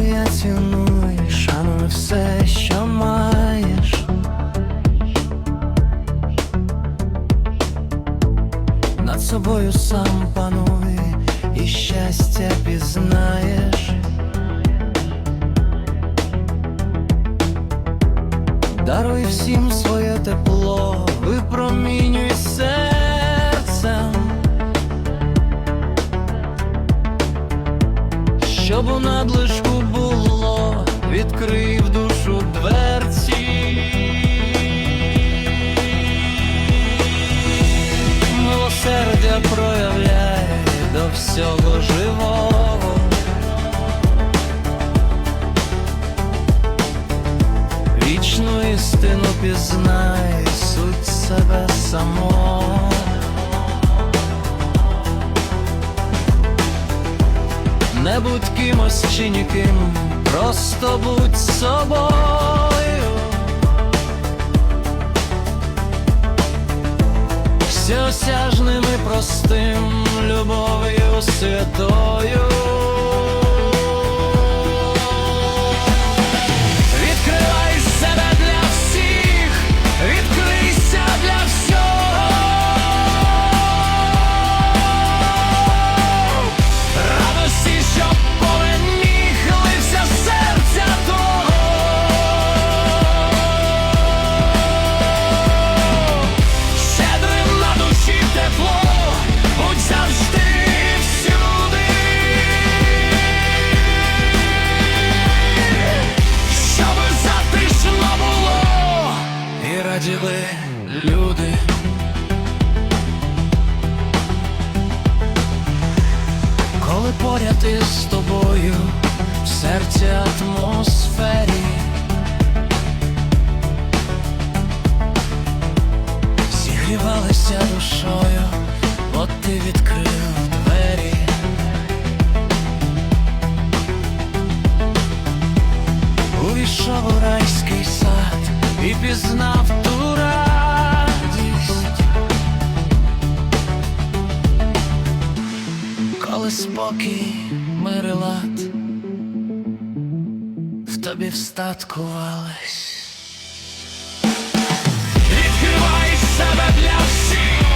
оцінює, цінує, шанує все, що маєш. Над собою сам пануй і щастя пізнаєш. Даруй всім своє тепло, випромінюй серцем, щоб у надлишку відкрив душу дверці. Милосердя проявляє до всього живого. Вічну істину пізнай суть себе самого. Не будь кимось чи ніким, просто будь собою. Всеосяжним і простим, любов'ю святою. Раділи люди. Коли поряд із тобою в серці атмосфері зігрівалися душою, от ти відкрив двері. Увійшов у райський сад і пізнав Коли спокій, мир і лад в тобі встаткувались. Відкривай себе для всіх,